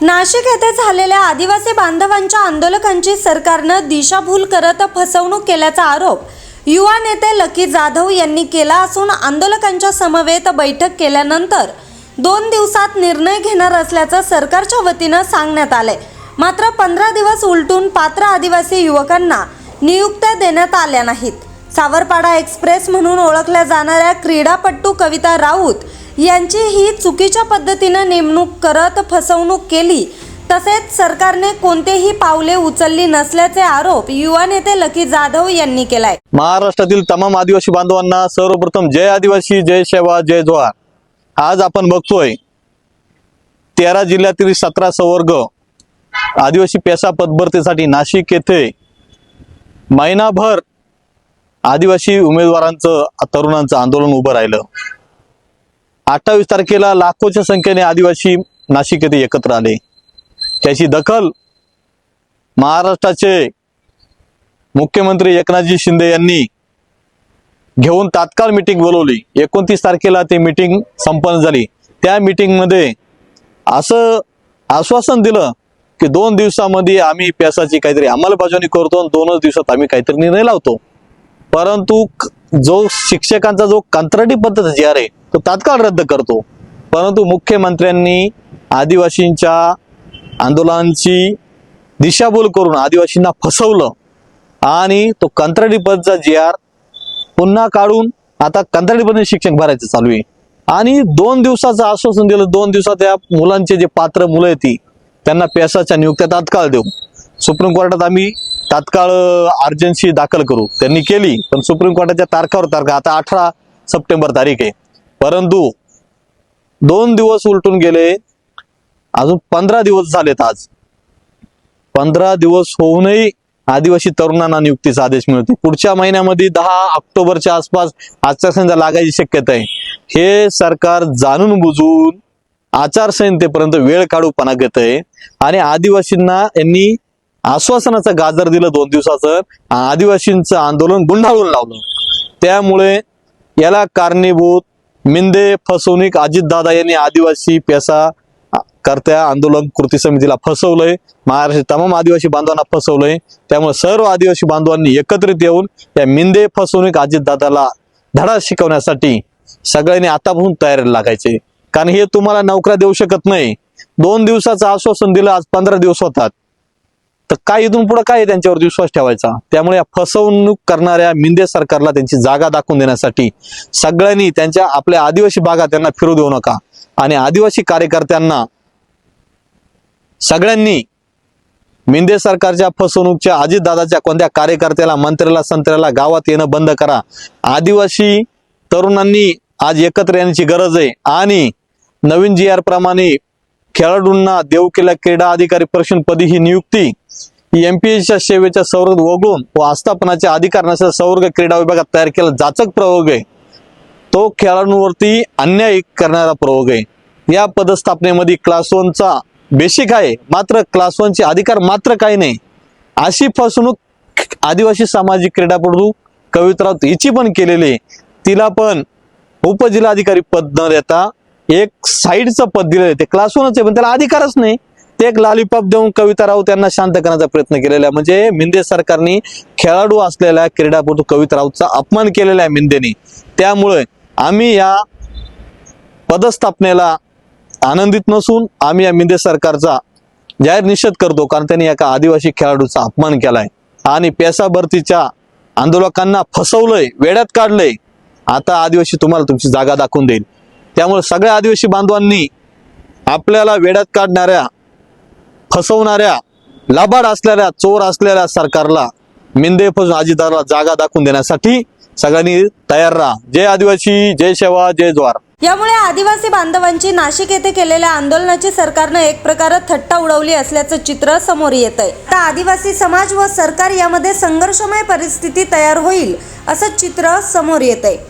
नाशिक येथे झालेल्या आदिवासी बांधवांच्या आंदोलकांची सरकारनं दिशाभूल करत फसवणूक केल्याचा आरोप युवा नेते लकी जाधव यांनी केला असून आंदोलकांच्या समवेत बैठक केल्यानंतर दोन दिवसात निर्णय घेणार असल्याचं सरकारच्या वतीनं सांगण्यात आलंय. मात्र पंधरा दिवस उलटून पात्र आदिवासी युवकांना नियुक्त्या देण्यात आल्या नाहीत. सावरपाडा एक्सप्रेस म्हणून ओळखल्या जाणाऱ्या क्रीडापट्टू कविता राऊत यांची ही चुकीच्या पद्धतीनं नेमणूक करत फसवणूक केली. तसेच सरकारने कोणतेही पावले उचलली नसल्याचे आरोप युवा नेते लकी जाधव यांनी केलाय. महाराष्ट्रातील तमाम आदिवासी बांधवांना सर्वप्रथम जय आदिवासी जय सेवा जय जोहार. आज आपण बघतोय तेरा जिल्ह्यातील सतरा संवर्ग आदिवासी पेसा पदभरतीसाठी नाशिक येथे महिनाभर आदिवासी उमेदवारांचं तरुणांचं आंदोलन उभं राहिलं. अठ्ठावीस तारखेला लाखोच्या संख्येने आदिवासी नाशिक येथे एकत्र आले. त्याची दखल महाराष्ट्राचे मुख्यमंत्री एकनाथजी शिंदे यांनी घेऊन तात्काळ मिटिंग बोलवली. एकोणतीस तारखेला ती मिटिंग संपन्न झाली. त्या मध्ये असं आश्वासन दिलं की दोन दिवसामध्ये आम्ही प्यासाची काहीतरी अंमलबजावणी करतो आणि दोनच दिवसात आम्ही काहीतरी निर्णय लावतो. परंतु जो शिक्षकांचा जो कंत्राटी पद्धत जी आहे तो तात्काळ रद्द करतो. परंतु मुख्यमंत्र्यांनी आदिवासींच्या आंदोलनाची दिशाभूल करून आदिवासींना फसवलं आणि तो कंत्राटी पदचा जी आर पुन्हा काढून आता कंत्राटी पद्धतीने शिक्षण भरायचं चालू आहे. आणि दोन दिवसाचं आश्वासन दिलं दोन दिवसात या मुलांचे जे पात्र मुलं आहेत ती त्यांना पेसाच्या नियुक्त्या तात्काळ देऊ. सुप्रीम कोर्टात आम्ही तात्काळ अर्जन्सी दाखल करू. त्यांनी केली पण सुप्रीम कोर्टाच्या तारखावर तारखा आता अठरा सप्टेंबर तारीख आहे. परंतु दोन दिवस उलटून गेले. अजून पंधरा दिवस झालेत आज. पंधरा दिवस होऊनही आदिवासी तरुणांना नियुक्तीचा आदेश मिळते पुढच्या महिन्यामध्ये दहा ऑक्टोबरच्या आसपास आचारसंहिता लागायची शक्यता आहे. हे सरकार जाणून बुजून आचारसंहितेपर्यंत वेळ काढूपणा घेत आहे. आणि आदिवासींना यांनी आश्वासनाचं गाजर दिलं दोन दिवसाचं. आदिवासींचं आंदोलन गुंडाळून लावलं. त्यामुळे याला कारणीभूत मिंदे फसवणूक अजितदादा यांनी आदिवासी पेसा करत्या आंदोलन कृती समितीला फसवलंय. महाराष्ट्र तमाम आदिवासी बांधवांना फसवलंय. त्यामुळे सर्व आदिवासी बांधवांनी एकत्रित येऊन या मिंदे फसवणूक अजितदादाला धडा शिकवण्यासाठी सगळ्यांनी आतापासून तयारीला लागायचे. कारण हे तुम्हाला नोकऱ्या देऊ शकत नाही. दोन दिवसाचं आश्वासन दिलं आज पंधरा दिवस होतात. तर काय इथून पुढे काय त्यांच्यावरती त्यांच्यावर विश्वास ठेवायचा? त्यामुळे या फसवणूक करणाऱ्या मिंदे सरकारला त्यांची जागा दाखवून देण्यासाठी सगळ्यांनी त्यांच्या आपल्या आदिवासी भागात त्यांना फिरू देऊ नका. आणि आदिवासी कार्यकर्त्यांना सगळ्यांनी मिंदे सरकारच्या फसवणूकच्या अजितदादाच्या कोणत्या कार्यकर्त्याला मंत्र्याला संत्र्याला गावात येणं बंद करा. आदिवासी तरुणांनी आज एकत्र येण्याची गरज आहे. आणि नवीन जी आर प्रमाणे खेळाडूंना देऊ केल्या क्रीडा अधिकारी प्रशिक्षणपदी ही नियुक्ती. ही एमपीएसच्या सेवेच्या संवर्ग वगळून व आस्थापनाचे अधिकार नसलेल्या संवर्ग क्रीडा विभागात तयार केला जाचक प्रयोग आहे. तो खेळाडूंवरती अन्याय करणारा प्रयोग आहे. या पदस्थापनेमध्ये क्लास वनचा बेसिक आहे मात्र क्लास वनचे अधिकार मात्र काही नाही. अशी फसवणूक आदिवासी सामाजिक क्रीडापटू कविता हिची पण केलेली आहे. तिला पण उपजिल्हाधिकारी पद न देता एक साईडचं पद दिलेलं आहे. ते क्लास वनच आहे पण त्याला अधिकारच नाही. ते एक लॉलीपॉप देऊन कविता राऊत त्यांना शांत करण्याचा प्रयत्न केलेला आहे. म्हणजे मिंदे सरकारने खेळाडू असलेल्या क्रीडापटू कविता राऊतचा अपमान केलेला आहे मिंदेने. त्यामुळे आम्ही या पदस्थापनेला आनंदित नसून आम्ही या मिंदे सरकारचा जाहीर निषेध करतो कारण त्यांनी एका आदिवासी खेळाडूचा अपमान केलाय. आणि पेसा भरतीच्या आंदोलकांना फसवलंय वेड्यात काढलंय. आता आदिवासी तुम्हाला तुमची जागा दाखवून देईल. त्यामुळे सगळ्या आदिवासी बांधवांनी आपल्याला वेड्यात काढणाऱ्या फसवणाऱ्या लबाड असलेल्या चोर असलेल्या सरकारला मिंदे फसवून अजितदाराला जागा दाखवून देण्यासाठी सगळ्यांनी तयार राहा. जय आदिवासी जय शेवा जय ज्वार. यामुळे आदिवासी बांधवांची नाशिक येथे केलेल्या आंदोलनाची सरकारनं एक प्रकारे थट्टा उडवली असल्याचं चित्र समोर येत आहे तर आदिवासी समाज व सरकार यामध्ये संघर्षमय परिस्थिती तयार होईल असं चित्र समोर येत आहे